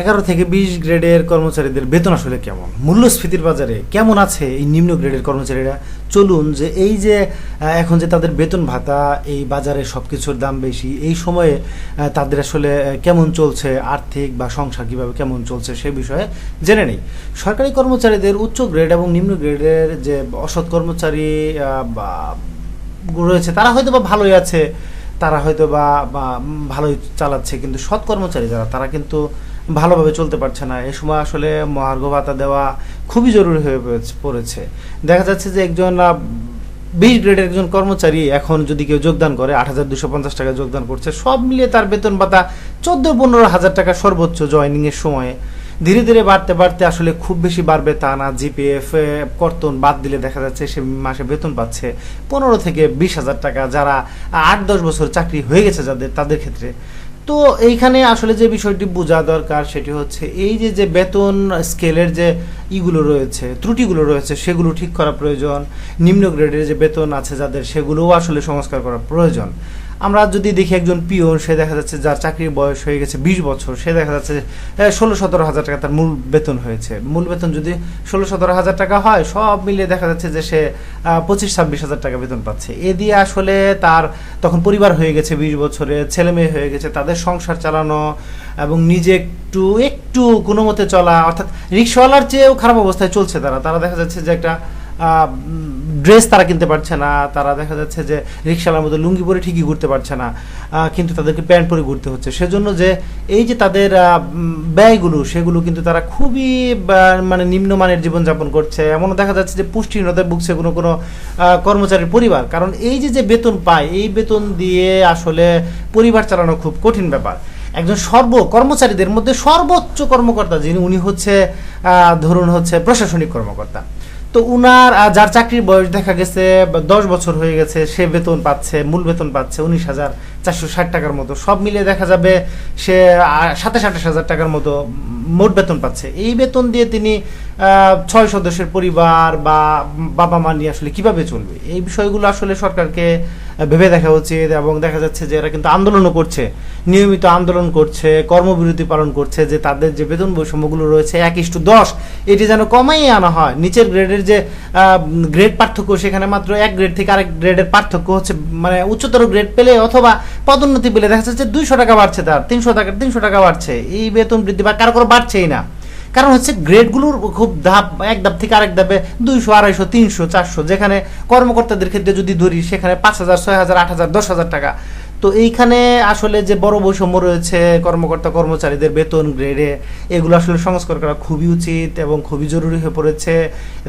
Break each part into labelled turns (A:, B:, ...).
A: এগারো থেকে বিশ গ্রেডের কর্মচারীদের বেতন আসলে কেমন? মূল্যস্ফীতির বাজারে কেমন আছে এই নিম্ন গ্রেডের কর্মচারীরা? চলুন যে এই যে এখন যে তাদের বেতন ভাতা, এই বাজারে সব কিছুর দাম বেশি, এই সময়ে তাদের আসলে কেমন চলছে, আর্থিক বা সংসার কীভাবে কেমন চলছে সে বিষয়ে জেনে নেই। সরকারি কর্মচারীদের উচ্চ গ্রেড এবং নিম্ন গ্রেডের যে অসৎ কর্মচারী বা রয়েছে, তারা হয়তো বা ভালোই আছে, তারা হয়তো বা ভালোই চালাচ্ছে, কিন্তু সৎ কর্মচারী যারা, তারা কিন্তু ভালোভাবে চলতে পারছে না। এই সময় আসলে মহার্ঘ ভাতা দেওয়া খুবই জরুরি হয়ে পড়েছে- পড়েছে। দেখা যাচ্ছে যে একজন বিশ গ্রেডের একজন কর্মচারী এখন যদি কেউ যোগদান করে, আট হাজার দুশো পঞ্চাশ টাকা যোগদান করছে, সব মিলিয়ে তার বেতন ভাতা চোদ্দ, পনেরো হাজার টাকা সর্বোচ্চ জয়নিংয়ের সময়ে। ধীরে ধীরে বাড়তে বাড়তে আসলে খুব বেশি বাড়বে তা না। জিপিএফ কর্তন বাদ দিলে দেখা যাচ্ছে সে মাসে বেতন পাচ্ছে পনেরো থেকে বিশ হাজার টাকা। যারা আট, দশ বছর চাকরি হয়ে গেছে যাদের, তাদের ক্ষেত্রে তো এইখানে আসলে যে বিষয়টি বোঝা দরকার সেটি হচ্ছে এই যে যে বেতন স্কেলের যে ইগুলো রয়েছে, ত্রুটিগুলো রয়েছে, সেগুলো ঠিক করা প্রয়োজন। নিম্ন গ্রেডের যে বেতন আছে যাদের, সেগুলোও আসলে সংস্কার করা প্রয়োজন। আমরা যদি দেখি একজন পিওন সে দেখা যাচ্ছে যার চাকরির বয়স হয়ে গেছে বিশ বছর, সে দেখা যাচ্ছে ষোলো সতেরো হাজার টাকা তার মূল বেতন হয়েছে। মূল বেতন যদি ষোলো সতেরো হাজার টাকা হয়, সব মিলিয়ে দেখা যাচ্ছে যে সে পঁচিশ ছাব্বিশ হাজার টাকা বেতন পাচ্ছে। এ দিয়ে আসলে তার তখন পরিবার হয়ে গেছে বিশ বছরে, ছেলে মেয়ে হয়ে গেছে, তাদের সংসার চালানো এবং নিজে একটু একটু কোনো মতে চলা, অর্থাৎ রিক্সাওয়ালার চেয়েও খারাপ অবস্থায় চলছে তারা। তারা দেখা যাচ্ছে যে একটা ড্রেস তারা কিনতে পারছে না, তারা দেখা যাচ্ছে যে রিক্সাওয়ালার মধ্যে লুঙ্গি পরে ঠিকই ঘুরতে পারছে না কিন্তু তাদেরকে প্যান্ট পরে ঘুরতে হচ্ছে। সেজন্য যে এই যে তাদের ব্যয়গুলো, সেগুলো কিন্তু তারা খুবই মানে নিম্নমানের জীবনযাপন করছে। এমনও দেখা যাচ্ছে যে পুষ্টিহীনতায় ভুগছে কোনো কোনো কর্মচারীর পরিবার। কারণ এই যে যে বেতন পায়, এই বেতন দিয়ে আসলে পরিবার চালানো খুব কঠিন ব্যাপার। একজন সর্ব কর্মচারীদের মধ্যে সর্বোচ্চ কর্মকর্তা যিনি, উনি হচ্ছে ধরুন হচ্ছে প্রশাসনিক কর্মকর্তা। তো উনার যার চাকরির বয়স দেখা গেছে দশ বছর হয়ে গেছে, সে বেতন পাচ্ছে, মূল বেতন পাচ্ছে উনিশ হাজার। চারশো ষাট টাকার মতো। সব মিলিয়ে দেখা যাবে সে সাতাশ আঠাশ হাজার টাকার মতো মোট বেতন পাচ্ছে। এই বেতন দিয়ে তিনি ছয় সদস্যের পরিবার বা বাবা মা নিয়ে আসলে কীভাবে চলবে? এই বিষয়গুলো আসলে সরকারকে ভেবে দেখা উচিত এবং দেখা যাচ্ছে যে এরা কিন্তু আন্দোলনও করছে। নিয়মিত আন্দোলন করছে, কর্মবিরতি পালন করছে যে তাদের যে বেতন বৈষম্যগুলো রয়েছে, এক ইস্টু দশ, এটি যেন কমাই আনা হয়। নিচের গ্রেডের যে গ্রেড পার্থক্য সেখানে মাত্র এক গ্রেড থেকে আরেক গ্রেডের পার্থক্য হচ্ছে মানে উচ্চতর গ্রেড পেলে অথবা পদোন্নতি পেলে দেখা যাচ্ছে দুইশো টাকা বাড়ছে তার, তিনশো টাকা তিনশো টাকা বাড়ছে। এই বেতন বৃদ্ধি বা কারও কারও বাড়ছেই না। কারণ হচ্ছে গ্রেডগুলোর খুব ধাপ, এক ধাপ থেকে আরেক ধাপে দুইশো, আড়াইশো, তিনশো, চারশো, যেখানে কর্মকর্তাদের ক্ষেত্রে যদি ধরি, সেখানে পাঁচ হাজার, ছয় হাজার, আট হাজার, দশ হাজার টাকা। তো এইখানে আসলে যে বড় বৈষম্য রয়েছে কর্মকর্তা, কর্মচারীদের বেতন গ্রেডে এগুলো আসলে সংস্কার করা খুবই উচিত এবং খুবই জরুরি হয়ে পড়েছে।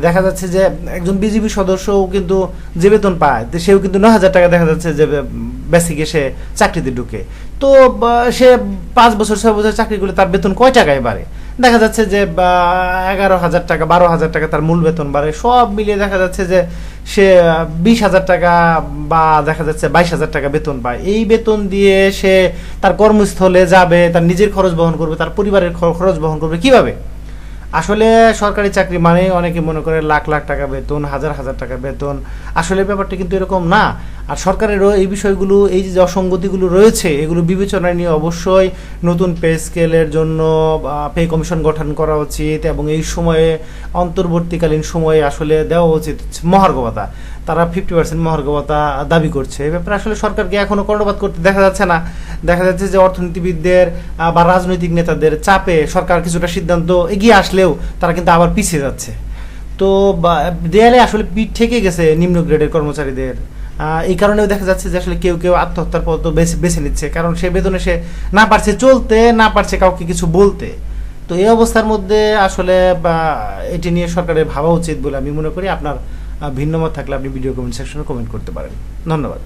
A: দেখা যাচ্ছে যে একজন বিজেপি সদস্যও কিন্তু যে বেতন পায়, তো সেও কিন্তু ন হাজার টাকা দেখা যাচ্ছে যে বেসিকে সে চাকরিতে ঢুকে। তো সে পাঁচ বছর, ছয় বছর চাকরি করলে তার বেতন কয় টাকায় বাড়ে? দেখা যাচ্ছে যে এগারো হাজার টাকা, বারো হাজার টাকা তার মূল বেতন বাড়ে। সব মিলিয়ে দেখা যাচ্ছে যে, সে, বিশ হাজার টাকা বা, দেখা যাচ্ছে বাইশ হাজার টাকা বেতন পায়। এই বেতন দিয়ে সে তার কর্মস্থলে যাবে, তার নিজের খরচ বহন করবে, তার পরিবারের খরচ বহন করবে। কীভাবে? আসলে সরকারি চাকরি মানে অনেকে মনে করে লাখ লাখ টাকা বেতন, হাজার হাজার টাকা বেতন। আসলে ব্যাপারটা কিন্তু এরকম না। আর সরকারের এই বিষয়গুলো, এই যে অসঙ্গতিগুলো রয়েছে, এগুলো বিবেচনায় নিয়ে অবশ্যই নতুন পে স্কেলের জন্য পে কমিশন গঠন করা উচিত এবং এই সময়ে, অন্তর্বর্তীকালীন সময়ে আসলে দেওয়া উচিত মহার্গবতা তারা ফিফটি পার্সেন্ট মহার্গবতা দাবি করছে। এ ব্যাপারে আসলে সরকারকে এখনও কর্ণপাত করতে দেখা যাচ্ছে না। দেখা যাচ্ছে যে অর্থনীতিবিদদের বা রাজনৈতিক নেতাদের চাপে সরকার কিছুটা সিদ্ধান্ত এগিয়ে আসলেও তারা কিন্তু আবার পিছিয়ে যাচ্ছে। তো দেয়ালে আসলে পিঠ থেকে গেছে নিম্ন গ্রেডের কর্মচারীদের। এই কারণেও দেখা যাচ্ছে যে আসলে কেউ কেউ আত্মহত্যার পথ বেছে বেছে নিচ্ছে। কারণ সে বেতনে সে না পারছে চলতে, না পারছে কাউকে কিছু বলতে। তো এই অবস্থার মধ্যে আসলে, বা, এটি নিয়ে সরকারের ভাবা উচিত বলে আমি মনে করি। আপনার আহ, ভিন্ন মত থাকলে আপনি ভিডিও কমেন্ট সেকশনে কমেন্ট করতে পারেন। ধন্যবাদ।